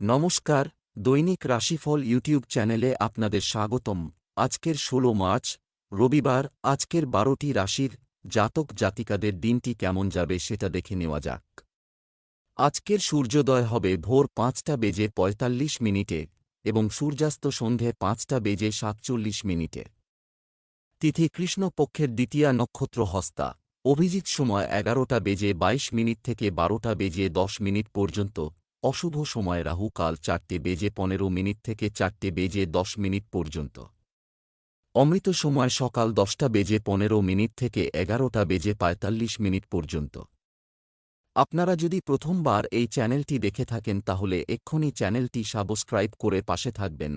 নমস্কার, দৈনিক রাশিফল ইউটিউব চ্যানেলে আপনাদের স্বাগতম। আজকের ষোলো মার্চ, রবিবার, আজকের বারোটি রাশির জাতক জাতিকাদের দিনটি কেমন যাবে সেটা দেখে নেওয়া যাক। আজকের সূর্যোদয় হবে ভোর পাঁচটা বেজে পঁয়তাল্লিশ মিনিটে এবং সূর্যাস্ত সন্ধে পাঁচটা বেজে সাতচল্লিশ মিনিটে। তিথি কৃষ্ণপক্ষের দ্বিতীয়া নক্ষত্র হস্তা। অভিজিৎ সময় এগারোটা বেজে বাইশ মিনিট থেকে বারোটা বেজে দশ মিনিট পর্যন্ত অশুভ সময় রাহু কাল চারটে বেজে পনেরো মিনিট থেকে চারটে বেজে দশ মিনিট পর্যন্ত। অমৃত সময় সকাল দশটা বেজে পনেরো মিনিট থেকে এগারোটা বেজে পঁয়তাল্লিশ মিনিট পর্যন্ত। আপনারা যদি প্রথমবার এই চ্যানেলটি দেখে থাকেন তাহলে এক্ষুনি চ্যানেলটি সাবস্ক্রাইব করে পাশে থাকবেন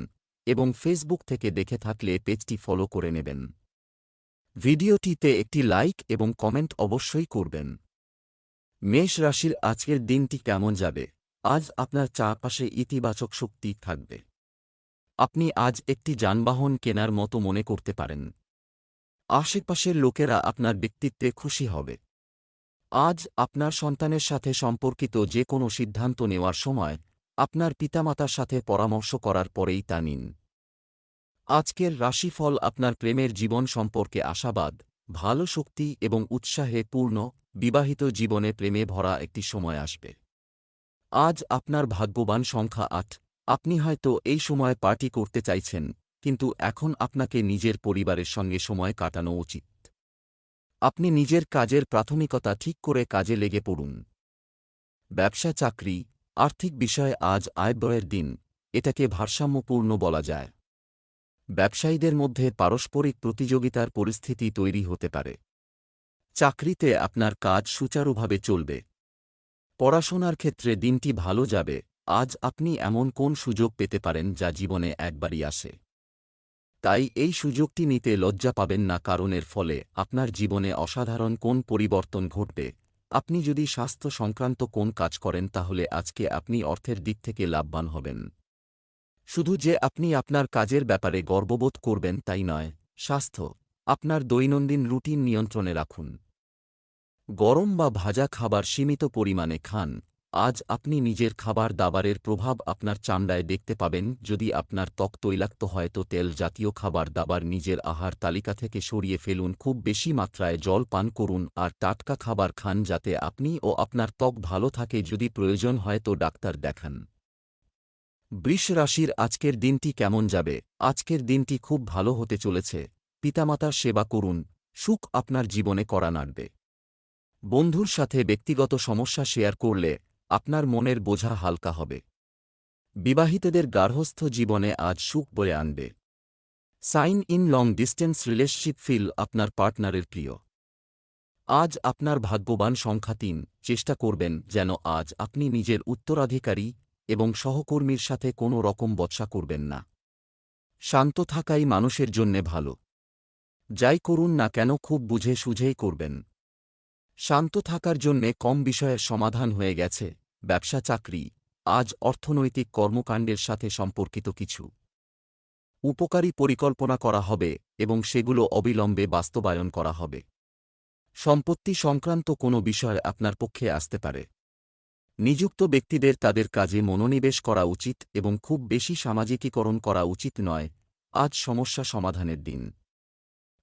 এবং ফেসবুক থেকে দেখে থাকলে পেজটি ফলো করে নেবেন। ভিডিওটিতে একটি লাইক এবং কমেন্ট অবশ্যই করবেন। মেষ রাশির আজকের দিনটি কেমন যাবে? আজ আপনার চারপাশে ইতিবাচক শক্তি থাকবে। আপনি আজ একটি যানবাহন কেনার মতো মনে করতে পারেন। আশেপাশের লোকেরা আপনার ব্যক্তিত্বে খুশি হবে। আজ আপনার সন্তানের সাথে সম্পর্কিত যে কোনো সিদ্ধান্ত নেওয়ার সময় আপনার পিতামাতার সাথে পরামর্শ করার পরেই তা নিন। আজকের রাশিফল আপনার প্রেমের জীবন সম্পর্কে আশাবাদ, ভালো শক্তি এবং উৎসাহে পূর্ণ, বিবাহিত জীবনে প্রেমে ভরা একটি সময় আসবে। আজ আপনার ভাগ্যবান সংখ্যা আট। আপনি হয়তো এই সময় পার্টি করতে চাইছেন, কিন্তু এখন আপনাকে নিজের পরিবারের সঙ্গে সময় কাটানো উচিত। আপনি নিজের কাজের প্রাথমিকতা ঠিক করে কাজে লেগে পড়ুন। ব্যবসা, চাকরি, আর্থিক বিষয়ে আজ আয়ব্যয়ের দিন, এটাকে ভারসাম্যপূর্ণ বলা যায়। ব্যবসায়ীদের মধ্যে পারস্পরিক প্রতিযোগিতার পরিস্থিতি তৈরি হতে পারে। চাকরিতে আপনার কাজ সুচারুভাবে চলবে। পড়াশোনার ক্ষেত্রে দিনটি ভালো যাবে। আজ আপনি এমন কোন সুযোগ পেতে পারেন যা জীবনে একবারই আসে? তাই এই সুযোগটি নিতে লজ্জা পাবেন না কারণের ফলে আপনার জীবনে অসাধারণ কোন পরিবর্তন ঘটবে। আপনি যদি স্বাস্থ্য সংক্রান্ত কোন কাজ করেন তাহলে আজকে আপনি অর্থের দিক থেকে লাভবান হবেন। শুধু যে আপনি আপনার কাজের ব্যাপারে গর্ববোধ করবেন তাই নয়, স্বাস্থ্য, আপনার দৈনন্দিন রুটিন নিয়ন্ত্রণে রাখুন। গরম বা ভাজা খাবার সীমিত পরিমাণে খান, আজ আপনি নিজের খাবার দাবারের প্রভাব আপনার চামড়ায় দেখতে পাবেন, যদি আপনার ত্বক তৈলাক্ত হয় তো তেল জাতীয় খাবার দাবার নিজের আহার তালিকা থেকে সরিয়ে ফেলুন, খুব বেশি মাত্রায় জল পান করুন আর টাটকা খাবার খান যাতে আপনি ও আপনার ত্বক ভালো থাকে যদি প্রয়োজন হয় তো ডাক্তার দেখান। বৃষ রাশির আজকের দিনটি কেমন যাবে? আজকের দিনটি খুব ভালো হতে চলেছে। পিতামাতার সেবা করুন, সুখ আপনার জীবনে করা নাড়বে। বন্ধুর সাথে ব্যক্তিগত সমস্যা শেয়ার করলে আপনার মনের বোঝা হালকা হবে। বিবাহিতদের গার্হস্থ্য জীবনে আজ সুখ বয়ে আনবে। Sign in long distance relationship feel আপনার পার্টনারের প্রিয়। আজ আপনার ভাগ্যবান সংখ্যা তিন, চেষ্টা করবেন যেন আজ আপনি নিজের উত্তরাধিকারী এবং সহকর্মীর সাথে কোনো রকম বৎসা করবেন না। শান্ত থাকাই মানুষের জন্যে ভালো। যাই করুন না কেন খুব বুঝে সুঝেই করবেন। শান্ত থাকার জন্যে কম বিষয়ের সমাধান হয়ে গেছে, ব্যবসা চাকরি, আজ অর্থনৈতিক কর্মকাণ্ডের সাথে সম্পর্কিত কিছু। উপকারী পরিকল্পনা করা হবে এবং সেগুলো অবিলম্বে বাস্তবায়ন করা হবে। সম্পত্তি সংক্রান্ত কোনো বিষয় আপনার পক্ষে আসতে পারে। নিযুক্ত ব্যক্তিদের তাদের কাজে মনোনিবেশ করা উচিত এবং খুব বেশি সামাজিকীকরণ করা উচিত নয়, আজ সমস্যা সমাধানের দিন।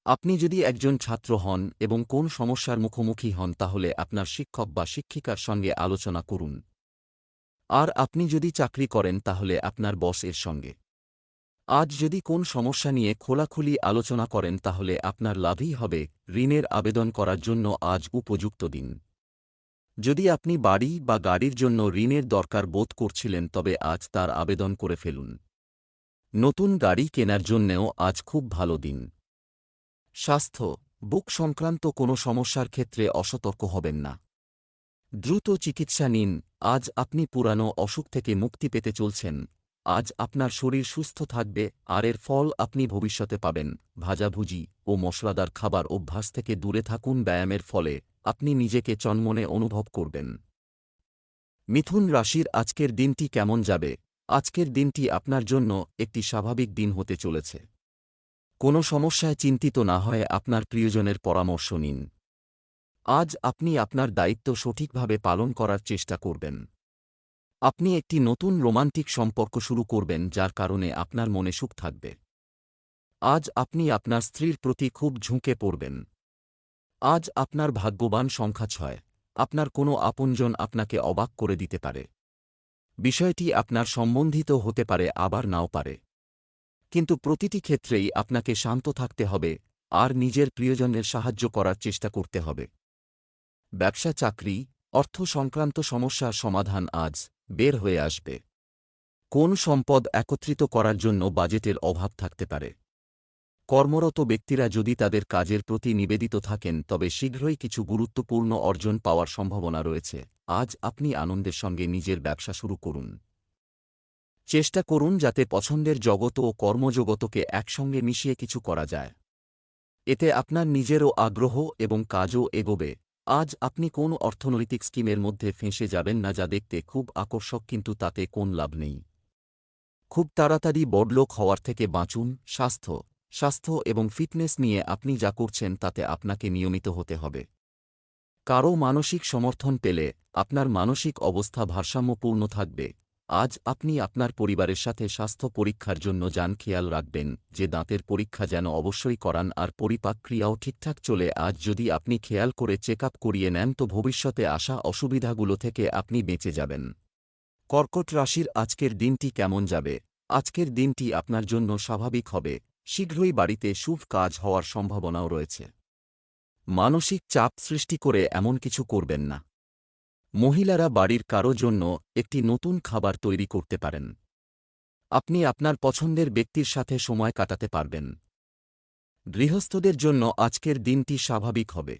আপনি যদি একজন ছাত্র হন এবং কোন সমস্যার মুখোমুখি হন তাহলে আপনার শিক্ষক বা শিক্ষিকার সঙ্গে আলোচনা করুন। আর আপনি যদি চাকরি করেন তাহলে আপনার বস এর সঙ্গে। আজ যদি কোন সমস্যা নিয়ে খোলাখুলি আলোচনা করেন তাহলে আপনার লাভই হবে ঋণের আবেদন করার জন্য আজ উপযুক্ত দিন। যদি আপনি বাড়ি বা গাড়ির জন্য ঋণের দরকার বোধ করছিলেন তবে আজ তার আবেদন করে ফেলুন। নতুন গাড়ি কেনার জন্যেও আজ খুব ভালো দিন। স্বাস্থ্য, বুক সংক্রান্ত কোনো সমস্যার ক্ষেত্রে অসতর্ক হবেন না। দ্রুত চিকিৎসা নিন, আজ আপনি পুরানো অসুখ থেকে মুক্তি পেতে চলছেন, আজ আপনার শরীর সুস্থ থাকবে, আর এর ফল আপনি ভবিষ্যতে পাবেন। ভাজাভুজি ও মশলাদার খাবার অভ্যাস থেকে দূরে থাকুন, ব্যায়ামের ফলে আপনি নিজেকে চন্মনে অনুভব করবেন। মিথুন রাশির আজকের দিনটি কেমন যাবে? আজকের দিনটি আপনার জন্য একটি স্বাভাবিক দিন হতে চলেছে। কোনো সমস্যায় চিন্তিত না হয়ে আপনার প্রিয়জনের পরামর্শ নিন। আজ আপনি আপনার দায়িত্ব সঠিকভাবে পালন করার চেষ্টা করবেন। আপনি একটি নতুন রোমান্টিক সম্পর্ক শুরু করবেন যার কারণে আপনার মনে সুখ থাকবে। আজ আপনি আপনার স্ত্রীর প্রতি খুব ঝুঁকে পড়বেন। আজ আপনার ভাগ্যবান সংখ্যা ছয়। আপনার কোনো আপনজন আপনাকে অবাক করে দিতে পারে। বিষয়টি আপনার সম্বন্ধিত হতে পারে, আবার নাও পারে। কিন্তু প্রতিটি ক্ষেত্রেই আপনাকে শান্ত থাকতে হবে, আর নিজের প্রিয়জনের সাহায্য করার চেষ্টা করতে হবে। ব্যবসা চাকরি, অর্থ সংক্রান্ত সমস্যার সমাধান আজ বের হয়ে আসবে। কোন সম্পদ একত্রিত করার জন্য বাজেটের অভাব থাকতে পারে? কর্মরত ব্যক্তিরা যদি তাদের কাজের প্রতি নিবেদিত থাকেন, তবে শীঘ্রই কিছু গুরুত্বপূর্ণ অর্জন পাওয়ার সম্ভাবনা রয়েছে। আজ আপনি আনন্দের সঙ্গে নিজের ব্যবসা শুরু করুন। চেষ্টা করুন যাতে পছন্দের জগত ও কর্মজগতকে একসঙ্গে মিশিয়ে কিছু করা যায়। এতে আপনার নিজেরও আগ্রহ এবং কাজও এগোবে। আজ আপনি কোন অর্থনৈতিক স্কিমের মধ্যে ফেঁসে যাবেন না যা দেখতে খুব আকর্ষক কিন্তু তাতে কোন লাভ নেই। খুব তাড়াতাড়ি বড়লোক হওয়ার থেকে বাঁচুন। স্বাস্থ্য স্বাস্থ্য এবং ফিটনেস নিয়ে আপনি যা করছেন তাতে আপনাকে নিয়মিত হতে হবে। কারও মানসিক সমর্থন পেলে আপনার মানসিক অবস্থা ভারসাম্যপূর্ণ থাকবে। আজ আপনি আপনার পরিবারের সাথে স্বাস্থ্য পরীক্ষার জন্য যান, খেয়াল রাখবেন যে দাঁতের পরীক্ষা যেন অবশ্যই করান আর পরিপাক ক্রিয়াও ঠিকঠাক চলে। আজ যদি আপনি খেয়াল করে চেক করিয়ে নেন, তো ভবিষ্যতে আসা অসুবিধাগুলো থেকে আপনি বেঁচে যাবেন। কর্কট রাশির আজকের দিনটি কেমন যাবে? আজকের দিনটি আপনার জন্য স্বাভাবিক হবে। শীঘ্রই বাড়িতে শুভ কাজ হওয়ার সম্ভাবনাও রয়েছে। মানসিক চাপ সৃষ্টি করে এমন কিছু করবেন না। মহিলারা বাড়ির কারও জন্য একটি নতুন খাবার তৈরি করতে পারেন। আপনি আপনার পছন্দের ব্যক্তির সাথে সময় কাটাতে পারবেন। গৃহস্থদের জন্য আজকের দিনটি স্বাভাবিক হবে।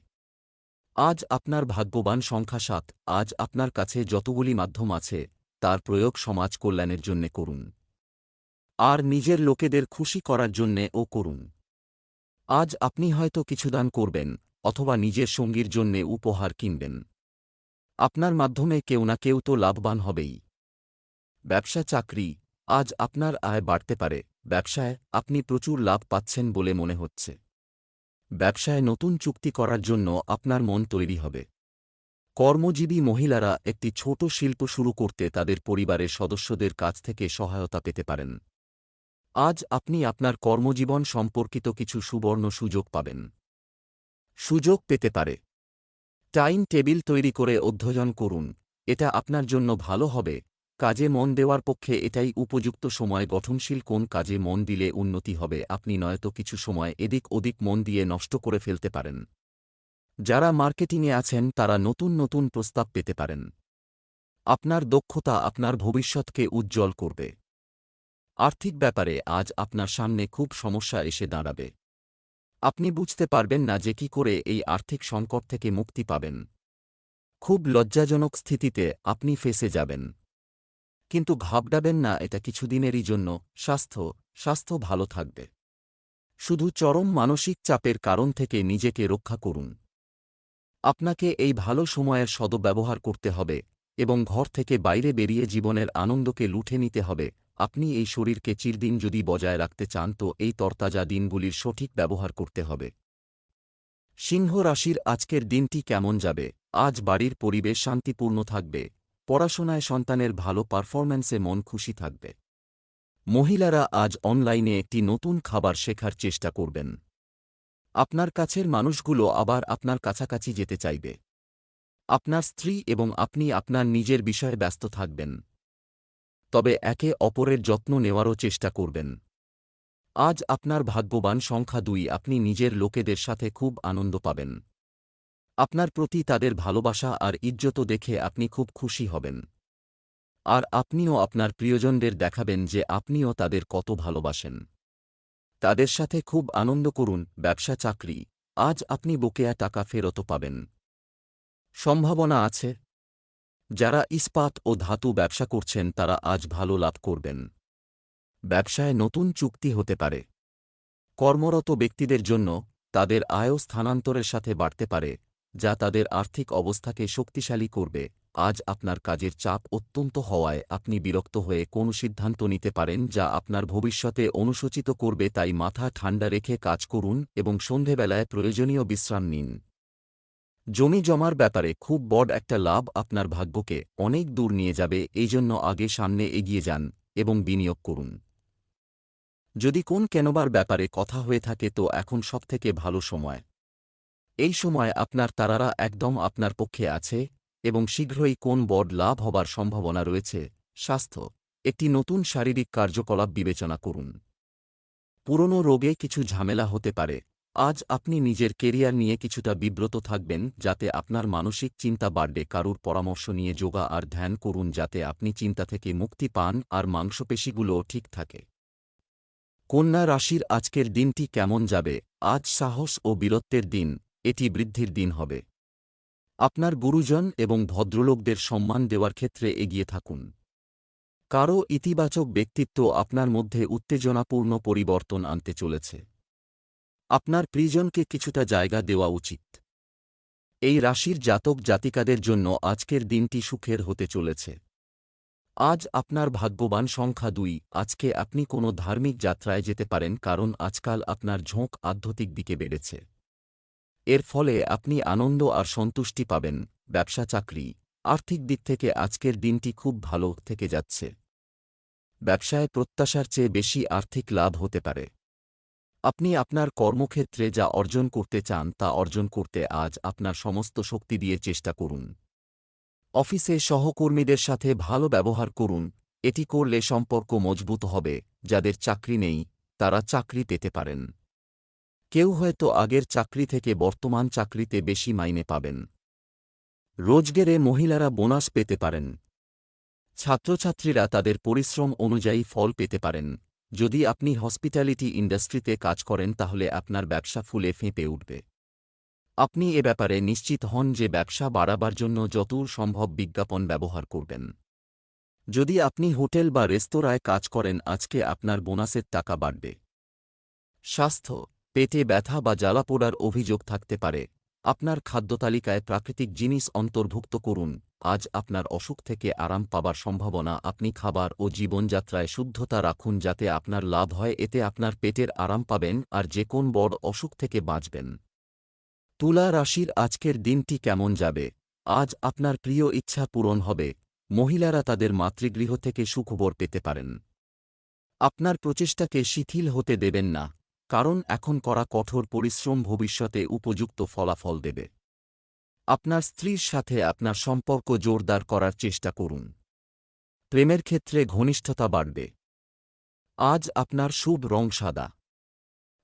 আজ আপনার ভাগ্যবান সংখ্যা সাত, আজ আপনার কাছে যতগুলি মাধ্যম আছে, তার প্রয়োগ সমাজ কল্যাণের জন্যে করুন। আর নিজের লোকেদের খুশি করার জন্যে ও করুন। আজ আপনি হয়তো কিছু দান করবেন, অথবা নিজের সঙ্গীর জন্যে উপহার কিনবেন। আপনার মাধ্যমে কেউ না কেউ তো লাভবান হবেই। ব্যবসা চাকরি, আজ আপনার আয় বাড়তে পারে, ব্যবসায় আপনি প্রচুর লাভ পাচ্ছেন বলে মনে হচ্ছে। ব্যবসায় নতুন চুক্তি করার জন্য আপনার মন তৈরি হবে। কর্মজীবী মহিলারা একটি ছোট শিল্প শুরু করতে তাদের পরিবারের সদস্যদের কাছ থেকে সহায়তা পেতে পারেন। আজ আপনি আপনার কর্মজীবন সম্পর্কিত কিছু সুবর্ণ সুযোগ পাবেন। সুযোগ পেতে পারে। টাইম টেবিল তৈরি করে অধ্যয়ন করুন। এটা আপনার জন্য ভালো হবে। কাজে মন দেওয়ার পক্ষে এটাই উপযুক্ত সময়। গঠনশীল কোন কাজে মন দিলে উন্নতি হবে, আপনি নয়তো কিছু সময় এদিক ওদিক মন দিয়ে নষ্ট করে ফেলতে পারেন। যারা মার্কেটিংয়ে আছেন, তারা নতুন নতুন প্রস্তাব পেতে পারেন। আপনার দক্ষতা আপনার ভবিষ্যৎকে উজ্জ্বল করবে। আর্থিক ব্যাপারে আজ আপনার সামনে খুব সমস্যা এসে দাঁড়াবে। আপনি বুঝতে পারবেন না যে কি করে এই আর্থিক সংকট থেকে মুক্তি পাবেন। খুব লজ্জাজনক স্থিতিতে আপনি ফেসে যাবেন। কিন্তু ঘাবড়াবেন না, এটা কিছুদিনেরই জন্য। স্বাস্থ্য স্বাস্থ্য ভালো থাকবে। শুধু চরম মানসিক চাপের কারণ থেকে নিজেকে রক্ষা করুন। আপনাকে এই ভালো সময়ের সদব্যবহার করতে হবে এবং ঘর থেকে বাইরে বেরিয়ে জীবনের আনন্দকে লুঠে নিতে হবে। আপনি এই শরীরকে চিরদিন যদি বজায় রাখতে চান, তো এই তরতাজা দিনগুলির সঠিক ব্যবহার করতে হবে। সিংহ রাশির আজকের দিনটি কেমন যাবে? আজ বাড়ির পরিবেশ শান্তিপূর্ণ থাকবে, পড়াশোনায় সন্তানের ভালো পারফরম্যান্সে মন খুশি থাকবে। মহিলারা আজ অনলাইনে একটি নতুন খাবার শেখার চেষ্টা করবেন। আপনার কাছের মানুষগুলো আবার আপনার কাছাকাছি যেতে চাইবে। আপনার স্ত্রী এবং আপনি আপনার নিজের বিষয়ে ব্যস্ত থাকবেন। তবে একে অপরের যত্ন নেওয়ারও চেষ্টা করবেন। আজ আপনার ভাগ্যবান সংখ্যা দুই, আপনি নিজের লোকেদের সাথে খুব আনন্দ পাবেন। আপনার প্রতি তাদের ভালোবাসা আর ইজ্জত দেখে আপনি খুব খুশি হবেন। আর আপনিও আপনার প্রিয়জনদের দেখাবেন যে আপনিও তাদের কত ভালোবাসেন। তাদের সাথে খুব আনন্দ করুন, ব্যবসা, চাকরি। আজ আপনি বকেয়া টাকা ফেরত পাবেন। সম্ভাবনা আছে যারা ইস্পাত ও ধাতু ব্যবসা করছেন, তারা আজ ভালো লাভ করবেন। ব্যবসায় নতুন চুক্তি হতে পারে। কর্মরত ব্যক্তিদের জন্য তাদের আয়ও স্থানান্তরের সাথে বাড়তে পারে, যা তাদের আর্থিক অবস্থাকে শক্তিশালী করবে। আজ আপনার কাজের চাপ অত্যন্ত হওয়ায় আপনি বিরক্ত হয়ে কোনো সিদ্ধান্ত নিতে পারেন, যা আপনার ভবিষ্যতে অনুসূচিত করবে, তাই মাথা ঠান্ডা রেখে কাজ করুন এবং সন্ধেবেলায় প্রয়োজনীয় বিশ্রাম নিন। জমি জমার ব্যাপারে খুব বড় একটা লাভ আপনার ভাগ্যকে অনেক দূর নিয়ে যাবে, এই জন্য আগে সামনে এগিয়ে যান এবং বিনিয়োগ করুন। যদি কোন কেনবার ব্যাপারে কথা হয়ে থাকে তো এখন সবথেকে ভালো সময়। এই সময় আপনার তারারা একদম আপনার পক্ষে আছে এবং শীঘ্রই কোন বড় লাভ হবার সম্ভাবনা রয়েছে, স্বাস্থ্য, একটি নতুন শারীরিক কার্যকলাপ বিবেচনা করুন। পুরনো রোগে কিছু ঝামেলা হতে পারে আজ আপনি নিজের কেরিয়ার নিয়ে কিছুটা বিব্রত থাকবেন, যাতে আপনার মানসিক চিন্তা বাড়বে। কারুর পরামর্শ নিয়ে যোগা আর ধ্যান করুন, যাতে আপনি চিন্তা থেকে মুক্তি পান আর মাংসপেশিগুলোও ঠিক থাকে। কন্যা রাশির আজকের দিনটি কেমন যাবে? আজ সাহস ও বীরত্বের দিন, এটি বৃদ্ধির দিন হবে। আপনার গুরুজন এবং ভদ্রলোকদের সম্মান দেওয়ার ক্ষেত্রে এগিয়ে থাকুন। কারও ইতিবাচক ব্যক্তিত্ব আপনার মধ্যে উত্তেজনাপূর্ণ পরিবর্তন আনতে চলেছে। আপনার প্রিজনকে কিছুটা জায়গা দেওয়া উচিত। এই রাশির জাতক জাতিকাদের জন্য আজকের দিনটি সুখের হতে চলেছে। আজ আপনার ভাগ্যবান সংখ্যা দুই। আজকে আপনি কোনো ধার্মিক যাত্রায় যেতে পারেন কারণ আজকাল আপনার ঝোঁক আধ্যাত্মিক দিকে বেড়েছে। এর ফলে আপনি আনন্দ আর সন্তুষ্টি পাবেন, ব্যবসা, চাকরি, আর্থিক দিক থেকে আজকের দিনটি খুব ভালো থেকে যাচ্ছে। ব্যবসায় প্রত্যাশার চেয়ে বেশি আর্থিক লাভ হতে পারে। আপনি আপনার কর্মক্ষেত্রে যা অর্জন করতে চান তা অর্জন করতে আজ আপনার সমস্ত শক্তি দিয়ে চেষ্টা করুন। অফিসে সহকর্মীদের সাথে ভালো ব্যবহার করুন, এটি করলে সম্পর্ক মজবুত হবে, যাদের চাকরি নেই, তারা চাকরি পেতে পারেন। কেউ হয়তো আগের চাকরি থেকে বর্তমান চাকরিতে বেশি মাইনে পাবেন। রোজগেরে মহিলারা বোনাস পেতে পারেন। ছাত্রছাত্রীরা তাদের পরিশ্রম অনুযায়ী ফল পেতে পারেন। যদি আপনি হসপিটালিটি ইন্ডাস্ট্রিতে কাজ করেন, তাহলে আপনার ব্যবসা ফুলে ফেঁপে উঠবে। আপনি এ ব্যাপারে নিশ্চিত হন যে ব্যবসা বাড়াবার জন্য যতদূর সম্ভব বিজ্ঞাপন ব্যবহার করবেন। যদি আপনি হোটেল বা রেস্তোরাঁয় কাজ করেন, আজকে আপনার বোনাসের টাকা বাড়বে। স্বাস্থ্য, পেটে ব্যথা বা জ্বালা পোড়ার অভিযোগ থাকতে পারে। আপনার খাদ্যতালিকায় প্রাকৃতিক জিনিস অন্তর্ভুক্ত করুন। আজ আপনার অসুখ থেকে আরাম পাবার সম্ভাবনা, আপনি খাবার ও জীবনযাত্রায় শুদ্ধতা রাখুন যাতে আপনার লাভ হয়, এতে আপনার পেটের আরাম পাবেন আর যে কোন বড় অসুখ থেকে বাঁচবেন। তুলা রাশির আজকের দিনটি কেমন যাবে? আজ আপনার প্রিয় ইচ্ছা পূরণ হবে, মহিলারা তাদের মাতৃগৃহ থেকে সুখবর পেতে পারেন। আপনার প্রচেষ্টাকে শিথিল হতে দেবেন না, কারণ এখন করা কঠোর পরিশ্রম ভবিষ্যতে উপযুক্ত ফলাফল দেবে। আপনার স্ত্রীর সাথে আপনার সম্পর্ক জোরদার করার চেষ্টা করুন। প্রেমের ক্ষেত্রে ঘনিষ্ঠতা বাড়বে। আজ আপনার শুভ রং সাদা।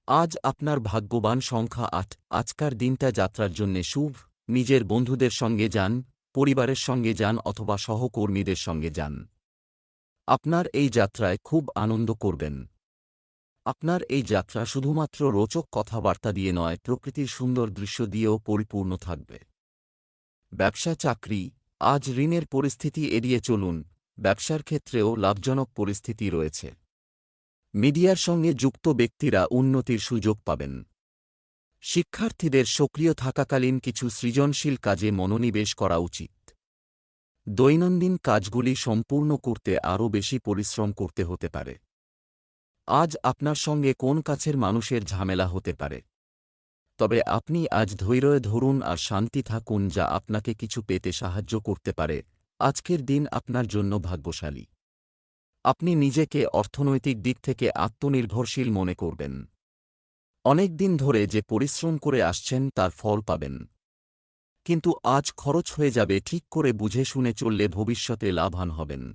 আজ আপনার ভাগ্যবান সংখ্যা আট। আজকার দিনটা যাত্রার জন্যে শুভ। নিজের বন্ধুদের সঙ্গে যান, পরিবারের সঙ্গে যান অথবা সহকর্মীদের সঙ্গে যান। আপনার এই যাত্রায় খুব আনন্দ করবেন। আপনার এই যাত্রা শুধুমাত্র রোচক কথাবার্তা দিয়ে নয়, প্রকৃতির সুন্দর দৃশ্য দিয়েও পরিপূর্ণ থাকবে। ব্যবসা চাকরি, আজ ঋণের পরিস্থিতি এড়িয়ে চলুন, ব্যবসার ক্ষেত্রেও লাভজনক পরিস্থিতি রয়েছে। মিডিয়ার সঙ্গে যুক্ত ব্যক্তিরা উন্নতির সুযোগ পাবেন। শিক্ষার্থীদের সক্রিয় থাকাকালীন কিছু সৃজনশীল কাজে মনোনিবেশ করা উচিত। দৈনন্দিন কাজগুলি সম্পূর্ণ করতে আরও বেশি পরিশ্রম করতে হতে পারে। আজ আপনার সঙ্গে কোন কাছের মানুষের ঝামেলা হতে পারে? তবে আপনি আজ ধৈর্য ধরুন আর শান্তি থাকুন যা আপনাকে কিছু পেতে সাহায্য করতে পারে। আজকের দিন আপনার জন্য ভাগ্যশালী। আপনি নিজেকে অর্থনৈতিক দিক থেকে আত্মনির্ভরশীল মনে করবেন। অনেক দিন ধরে যে পরিশ্রম করে আসছেন তার ফল পাবেন। কিন্তু আজ খরচ হয়ে যাবে ঠিক করে বুঝে শুনে চললে ভবিষ্যতে লাভান হবেন।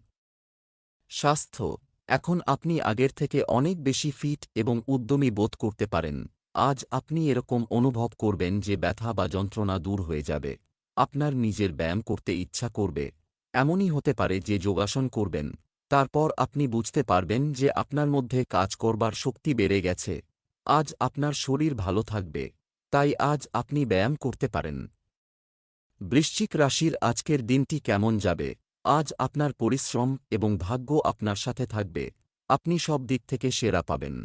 স্বাস্থ্য, এখন আপনি আগের থেকে অনেক বেশি ফিট এবং উদ্যমী বোধ করতে পারেন। আজ আপনি এরকম অনুভব করবেন যে ব্যথা বা যন্ত্রণা দূর হয়ে যাবে। আপনার নিজের ব্যায়াম করতে ইচ্ছা করবে। এমনই হতে পারে যে যোগাসন করবেন। তারপর আপনি বুঝতে পারবেন যে আপনার মধ্যে কাজ করবার শক্তি বেড়ে গেছে। আজ আপনার শরীর ভালো থাকবে। তাই আজ আপনি ব্যায়াম করতে পারেন। বৃশ্চিক রাশির আজকের দিনটি কেমন যাবে? আজ আপনার পরিশ্রম এবং ভাগ্য আপনার সাথে থাকবে। আপনি সব দিক থেকে সেরা পাবেন।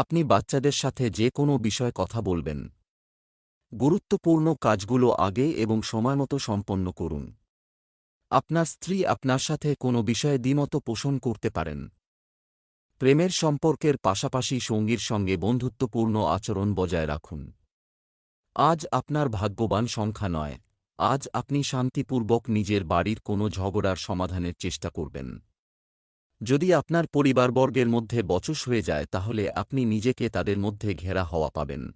আপনি বাচ্চাদের সাথে যে কোনো বিষয়ে কথা বলবেন। গুরুত্বপূর্ণ কাজগুলো আগে এবং সময়মতো সম্পন্ন করুন। আপনার স্ত্রী আপনার সাথে কোনো বিষয়ে দ্বিমত পোষণ করতে পারেন। প্রেমের সম্পর্কের পাশাপাশি সঙ্গীর সঙ্গে বন্ধুত্বপূর্ণ আচরণ বজায় রাখুন। আজ আপনার ভাগ্যবান সংখ্যা নয়। আজ আপনি শান্তিপূর্বক নিজের বাড়ির কোনো ঝগড়ার সমাধানের চেষ্টা করবেন। যদি আপনার পরিবারবর্গের মধ্যে বচস হয়ে যায়, তাহলে আপনি নিজেকে তাদের মধ্যে ঘেরা হওয়া পাবেন।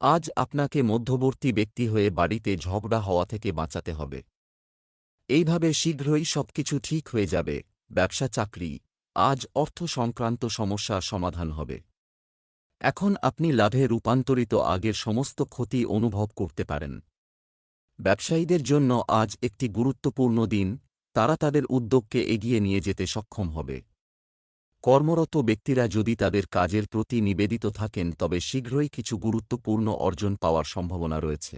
আজ আপনাকে মধ্যবর্তী ব্যক্তি হয়ে বাড়িতে ঝগড়া হওয়া থেকে বাঁচাতে হবে। এইভাবে শীঘ্রই সবকিছু ঠিক হয়ে যাবে। ব্যবসা, চাকরি, আজ অর্থ সংক্রান্ত সমস্যার সমাধান হবে। এখন আপনি লাভে রূপান্তরিত আগের সমস্ত ক্ষতি অনুভব করতে পারেন। ব্যবসায়ীদের জন্য আজ একটি গুরুত্বপূর্ণ দিন। তারা তাদের উদ্যোগকে এগিয়ে নিয়ে যেতে সক্ষম হবে। কর্মরত ব্যক্তিরা যদি তাদের কাজের প্রতি নিবেদিত থাকেন, তবে শীঘ্রই কিছু গুরুত্বপূর্ণ অর্জন পাওয়ার সম্ভাবনা রয়েছে।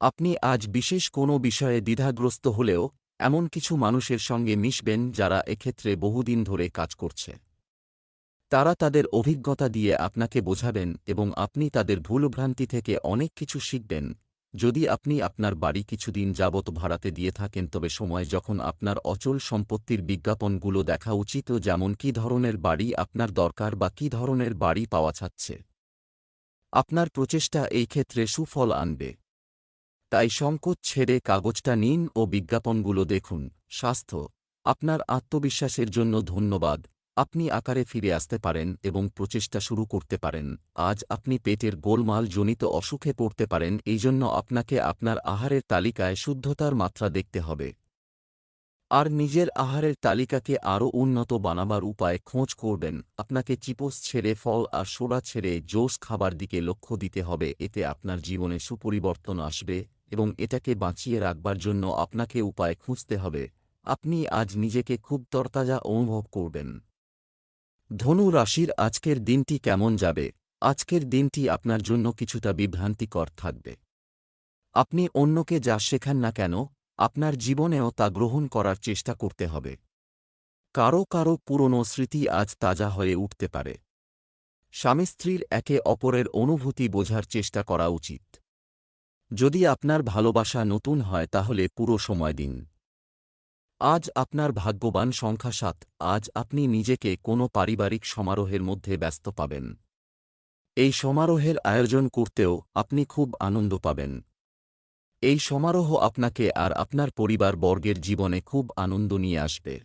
আপনি আজ বিশেষ কোনো বিষয়ে দ্বিধাগ্রস্ত হলেও এমন কিছু মানুষের সঙ্গে মিশবেন যারা এক্ষেত্রে বহুদিন ধরে কাজ করছে। তারা তাদের অভিজ্ঞতা দিয়ে আপনাকে বোঝাবেন এবং আপনি তাদের ভুলভ্রান্তি থেকে অনেক কিছু শিখবেন। যদি আপনি আপনার বাড়ি কিছুদিন যাবত ভাড়াতে দিয়ে থাকেন, তবে সময় যখন আপনার অচল সম্পত্তির বিজ্ঞাপনগুলো দেখা উচিত, যেমন কী ধরনের বাড়ি আপনার দরকার বা কী ধরনের বাড়ি পাওয়া যাচ্ছে। আপনার প্রচেষ্টা এই ক্ষেত্রে সুফল আনবে। তাই সংকোচ ছেড়ে কাগজটা নিন ও বিজ্ঞাপনগুলো দেখুন। স্বাস্থ্য, আপনার আত্মবিশ্বাসের জন্য ধন্যবাদ। আপনি আকারে ফিরে আসতে পারেন এবং প্রচেষ্টা শুরু করতে পারেন। আজ আপনি পেটের গোলমাল জনিত অসুখে পড়তে পারেন এই জন্য আপনাকে আপনার আহারের তালিকায় শুদ্ধতার মাত্রা দেখতে হবে। আর নিজের আহারের তালিকাকে আরও উন্নত বানাবার উপায় খোঁজ করবেন। আপনাকে চিপোস ছেড়ে ফল আর সোডা ছেড়ে জোস খাবার দিকে লক্ষ্য দিতে হবে, এতে আপনার জীবনে সুপরিবর্তন আসবে এবং এটাকে বাঁচিয়ে রাখবার জন্য আপনাকে উপায় খুঁজতে হবে। আপনি আজ নিজেকে খুব তরতাজা অনুভব করবেন। ধনু রাশির আজকের দিনটি কেমন যাবে? আজকের দিনটি আপনার জন্য কিছুটা বিভ্রান্তিকর থাকবে। আপনি অন্যকে যা শেখান না কেন, আপনার জীবনেও তা গ্রহণ করার চেষ্টা করতে হবে। কারও কারও পুরনো স্মৃতি আজ তাজা হয়ে উঠতে পারে। স্বামী স্ত্রীর একে অপরের অনুভূতি বোঝার চেষ্টা করা উচিত। যদি আপনার ভালোবাসা নতুন হয় তাহলে পুরো সময় দিন। আজ আপনার ভাগ্যবান সংখ্যা সাত, আজ আপনি নিজেকে কোনো পারিবারিক সমারোহের মধ্যে ব্যস্ত পাবেন। এই সমারোহের আয়োজন করতেও আপনি খুব আনন্দ পাবেন। এই সমারোহ আপনাকে আর আপনার পরিবার বর্গের জীবনে খুব আনন্দ নিয়ে আসবে।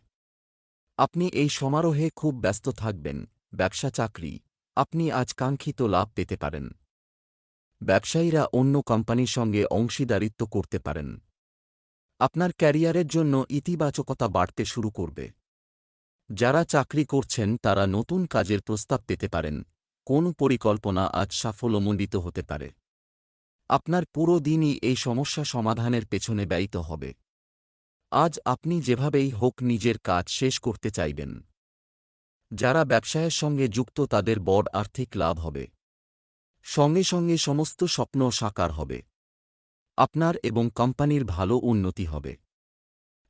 আপনি এই সমারোহে খুব ব্যস্ত থাকবেন, ব্যবসা চাকরি, আপনি আজ কাঙ্ক্ষিত লাভ পেতে পারেন। ব্যবসায়ীরা অন্য কোম্পানির সঙ্গে অংশীদারিত্ব করতে পারেন। আপনার ক্যারিয়ারের জন্য ইতিবাচকতা বাড়তে শুরু করবে। যারা চাকরি করছেন, তারা নতুন কাজের প্রস্তাব পেতে পারেন। কোন পরিকল্পনা আজ সাফল্যমণ্ডিত হতে পারে। আপনার পুরো দিনই এই সমস্যা সমাধানের পেছনে ব্যয়িত হবে। আজ আপনি যেভাবেই হোক নিজের কাজ শেষ করতে চাইবেন। যারা ব্যবসায়ের সঙ্গে যুক্ত, তাদের বড় আর্থিক লাভ হবে। সঙ্গে সঙ্গে সমস্ত স্বপ্ন সাকার হবে। আপনার এবং কোম্পানির ভালো উন্নতি হবে।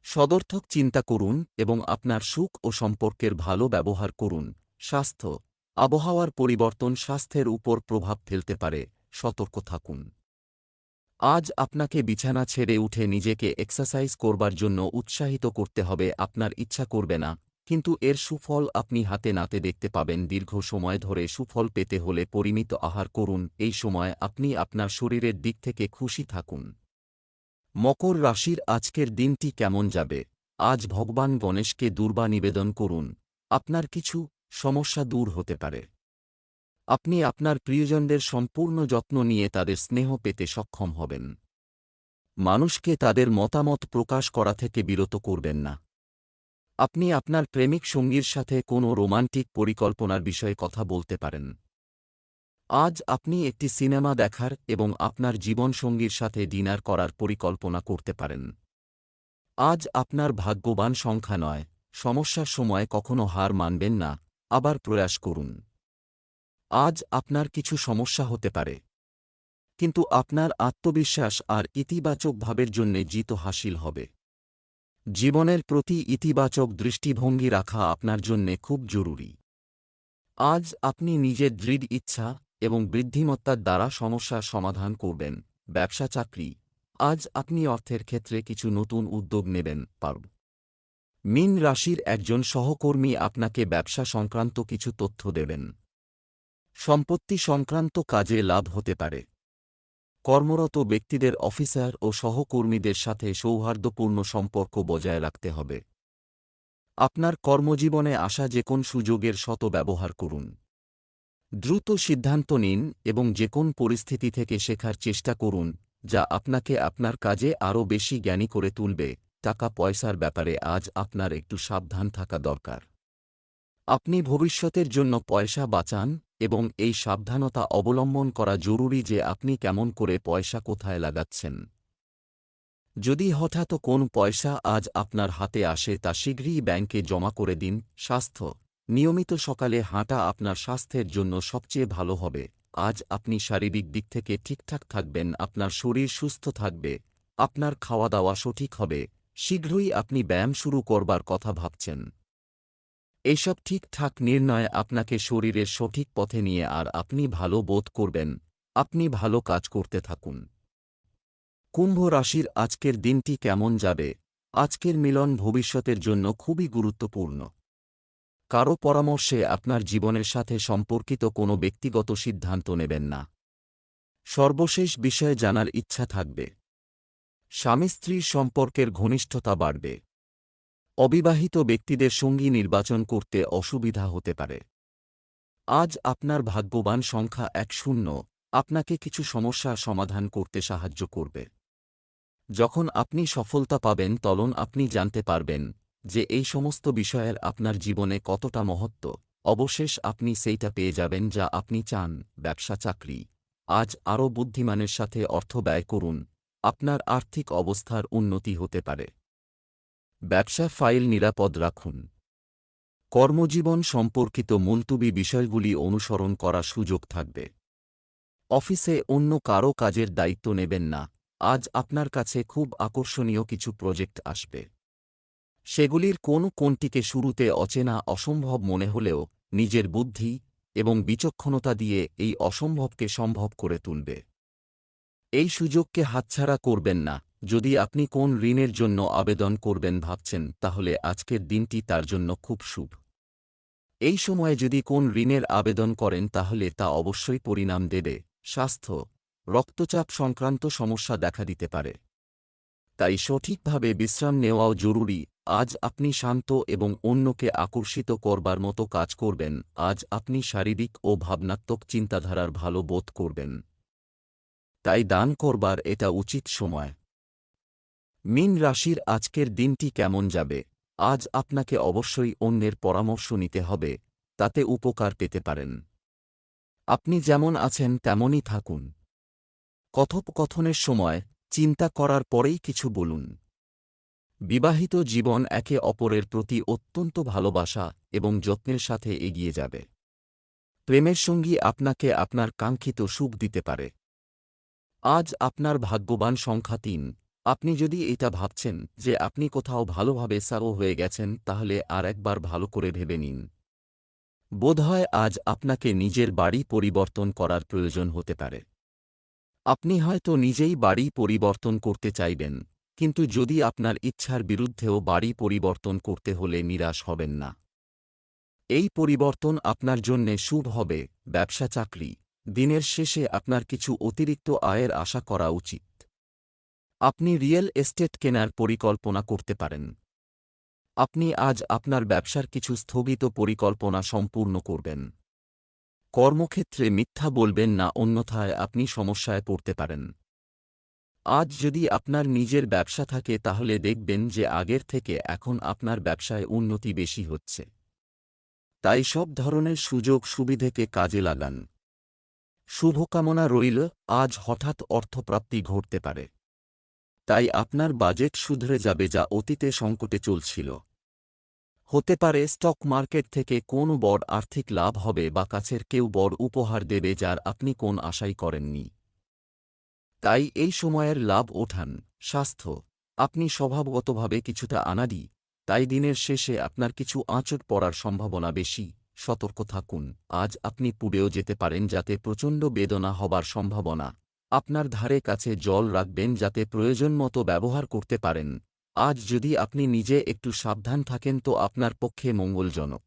সদর্থক চিন্তা করুন এবং আপনার সুখ ও সম্পর্কের ভালো ব্যবহার করুন। স্বাস্থ্য, আবহাওয়ার পরিবর্তন স্বাস্থ্যের উপর প্রভাব ফেলতে পারে, সতর্ক থাকুন। আজ আপনাকে বিছানা ছেড়ে উঠে নিজেকে এক্সারসাইজ করবার জন্য উৎসাহিত করতে হবে, আপনার ইচ্ছা করবে না। কিন্তু এর সুফল আপনি হাতে নাতে দেখতে পাবেন দীর্ঘ সময় ধরে সুফল পেতে হলে পরিমিত আহার করুন, এই সময় আপনি আপনার শরীরের দিক থেকে খুশি থাকুন। মকর রাশির আজকের দিনটি কেমন যাবে? আজ ভগবান গণেশকে দুর্বা নিবেদন করুন। আপনার কিছু সমস্যা দূর হতে পারে। আপনি আপনার প্রিয়জনদের সম্পূর্ণ যত্ন নিয়ে তাদের স্নেহ পেতে সক্ষম হবেন। মানুষকে তাদের মতামত প্রকাশ করা থেকে বিরত করবেন না। আপনি আপনার প্রেমিক সঙ্গীর সাথে কোনো রোমান্টিক পরিকল্পনার বিষয়ে কথা বলতে পারেন। আজ আপনি একটি সিনেমা দেখার এবং আপনার জীবনসঙ্গীর সাথে ডিনার করার পরিকল্পনা করতে পারেন। আজ আপনার ভাগ্যবান সংখ্যা নয়, সমস্যার সময় কখনো হার মানবেন না, আবার প্রয়াস করুন। আজ আপনার কিছু সমস্যা হতে পারে। কিন্তু আপনার আত্মবিশ্বাস আর ইতিবাচক ভাবের জন্যে জিত হাসিল হবে। জীবনের প্রতি ইতিবাচক দৃষ্টিভঙ্গি রাখা আপনার জন্যে খুব জরুরি। আজ আপনি নিজের দৃঢ় ইচ্ছা এবং বৃদ্ধিমত্তার দ্বারা সমস্যার সমাধান করবেন, ব্যবসা, চাকরি। আজ আপনি অর্থের ক্ষেত্রে কিছু নতুন উদ্যোগ নেবেন, পারব। মিন রাশির একজন সহকর্মী আপনাকে ব্যবসা সংক্রান্ত কিছু তথ্য দেবেন। সম্পত্তি সংক্রান্ত কাজে লাভ হতে পারে। কর্মরত ব্যক্তিদের অফিসার ও সহকর্মীদের সাথে সৌহার্দ্যপূর্ণ সম্পর্ক বজায় রাখতে হবে। আপনার কর্মজীবনে আসা যে কোন সুযোগের শত ব্যবহার করুন। দ্রুত সিদ্ধান্ত নিন এবং যে কোন পরিস্থিতি থেকে শেখার চেষ্টা করুন, যা আপনাকে আপনার কাজে আরও বেশি জ্ঞানী করে তুলবে। টাকা পয়সার ব্যাপারে আজ আপনার একটু সাবধান থাকা দরকার। আপনি ভবিষ্যতের জন্য পয়সা বাঁচান এবং এই সাবধানতা অবলম্বন করা জরুরি যে আপনি কেমন করে পয়সা কোথায় লাগাচ্ছেন। যদি হঠাৎ কোন পয়সা আজ আপনার হাতে আসে তা শীঘ্রই ব্যাংকে জমা করে দিন, স্বাস্থ্য। নিয়মিত সকালে হাঁটা আপনার স্বাস্থ্যের জন্য সবচেয়ে ভালো হবে। আজ আপনি শারীরিক দিক থেকে ঠিকঠাক থাকবেন, আপনার শরীর সুস্থ থাকবে, আপনার খাওয়া দাওয়া সঠিক হবে। শীঘ্রই আপনি ব্যায়াম শুরু করবার কথা ভাবছেন। এইসব ঠিকঠাক নির্ণয় আপনাকে শরীরের সঠিক পথে নিয়ে আর আপনি ভালো বোধ করবেন। আপনি ভালো কাজ করতে থাকুন। কুম্ভ রাশির আজকের দিনটি কেমন যাবে? আজকের মিলন ভবিষ্যতের জন্য খুবই গুরুত্বপূর্ণ। কারও পরামর্শে আপনার জীবনের সাথে সম্পর্কিত কোনো ব্যক্তিগত সিদ্ধান্ত নেবেন না। সর্বশেষ বিষয়ে জানার ইচ্ছা থাকবে। স্বামী স্ত্রীর সম্পর্কের ঘনিষ্ঠতা বাড়বে। অবিবাহিত ব্যক্তিদের সঙ্গী নির্বাচন করতে অসুবিধা হতে পারে। আজ আপনার ভাগ্যবান সংখ্যা এক শূন্য, আপনাকে কিছু সমস্যা সমাধান করতে সাহায্য করবে। যখন আপনি সফলতা পাবেন তখন আপনি জানতে পারবেন যে এই সমস্ত বিষয়ের আপনার জীবনে কতটা মহত্ব। অবশেষ আপনি সেইটা পেয়ে যাবেন যা আপনি চান, ব্যবসা, চাকরি। আজ আরও বুদ্ধিমানের সাথে অর্থ ব্যয় করুন, আপনার আর্থিক অবস্থার উন্নতি হতে পারে। ব্যবসা ফাইল নিরাপদ রাখুন। কর্মজীবন সম্পর্কিত মুলতুবি বিষয়গুলি অনুসরণ করার সুযোগ থাকবে। অফিসে অন্য কারও কাজের দায়িত্ব নেবেন না। আজ আপনার কাছে খুব আকর্ষণীয় কিছু প্রজেক্ট আসবে। সেগুলির কোন কোনটিকে শুরুতে অচেনা অসম্ভব মনে হলেও নিজের বুদ্ধি এবং বিচক্ষণতা দিয়ে এই অসম্ভবকে সম্ভব করে তুলবে। এই সুযোগকে হাতছাড়া করবেন না। যদি আপনি কোন ঋণের জন্য আবেদন করবেন ভাবছেন, তাহলে আজকের দিনটি তার জন্য খুব শুভ। এই সময়ে যদি কোন ঋণের আবেদন করেন, তাহলে তা অবশ্যই পরিণাম দেবে, স্বাস্থ্য, রক্তচাপ সংক্রান্ত সমস্যা দেখা দিতে পারে। তাই সঠিকভাবে বিশ্রাম নেওয়াও জরুরি, আজ আপনি শান্ত এবং অন্যকে আকর্ষিত করবার মতো কাজ করবেন, আজ আপনি শারীরিক ও ভাবনাত্মক চিন্তাধারার ভালো বোধ করবেন। তাই দান করবার এটা উচিত সময়। মিন রাশির আজকের দিনটি কেমন যাবে? আজ আপনাকে অবশ্যই অন্যের পরামর্শ নিতে হবে, তাতে উপকার পেতে পারেন। আপনি যেমন আছেন তেমনই থাকুন। কথোপকথনের সময় চিন্তা করার পরেই কিছু বলুন। বিবাহিত জীবন একে অপরের প্রতি অত্যন্ত ভালোবাসা এবং যত্নের সাথে এগিয়ে যাবে। প্রেমের সঙ্গী আপনাকে আপনার কাঙ্ক্ষিত সুখ দিতে পারে। আজ আপনার ভাগ্যবান সংখ্যা তিন। আপনি যদি এটা ভাবছেন যে আপনি কোথাও ভালোভাবে সারো হয়ে গেছেন, তাহলে আর একবার ভালো করে ভেবে নিন। বোধহয় আজ আপনাকে নিজের বাড়ি পরিবর্তন করার প্রয়োজন হতে পারে। আপনি হয়তো নিজেই বাড়ি পরিবর্তন করতে চাইবেন, কিন্তু যদি আপনার ইচ্ছার বিরুদ্ধেও বাড়ি পরিবর্তন করতে হলে নিরাশ হবেন না। এই পরিবর্তন আপনার জন্যে শুভ হবে ব্যবসা চাকরি দিনের শেষে আপনার কিছু অতিরিক্ত আয়ের আশা করা উচিত। আপনি রিয়েল এস্টেট কেনার পরিকল্পনা করতে পারেন। আপনি আজ আপনার ব্যবসার কিছু স্থগিত পরিকল্পনা সম্পূর্ণ করবেন। কর্মক্ষেত্রে মিথ্যা বলবেন না, অন্যথায় আপনি সমস্যায় পড়তে পারেন। আজ যদি আপনার নিজের ব্যবসা থাকে, তাহলে দেখবেন যে আগের থেকে এখন আপনার ব্যবসায় উন্নতি বেশি হচ্ছে। তাই সব ধরনের সুযোগ সুবিধেকে কাজে লাগান। শুভকামনা রইল, আজ হঠাৎ অর্থপ্রাপ্তি ঘটতে পারে। তাই আপনার বাজেট শুধরে যাবে যা অতীতে সংকটে চলছিল। হতে পারে স্টক মার্কেট থেকে কোন বড় আর্থিক লাভ হবে বা কাছের কেউ বড় উপহার দেবে যার আপনি কোন আশাই করেননি। তাই এই সময়ের লাভ ওঠান। স্বাস্থ্য। আপনি স্বভাবগতভাবে কিছুটা আনাদি তাই দিনের শেষে আপনার কিছু আঁচট পড়ার সম্ভাবনা বেশি। সতর্ক থাকুন। আজ আপনি পুড়েও যেতে পারেন যাতে প্রচণ্ড বেদনা হবার সম্ভাবনা আপনার ধারে কাছে জল রাখবেন যাতে প্রয়োজন মতো ব্যবহার করতে পারেন। আজ যদি আপনি নিজে একটু সাবধান থাকেন তো আপনার পক্ষে মঙ্গলজনক।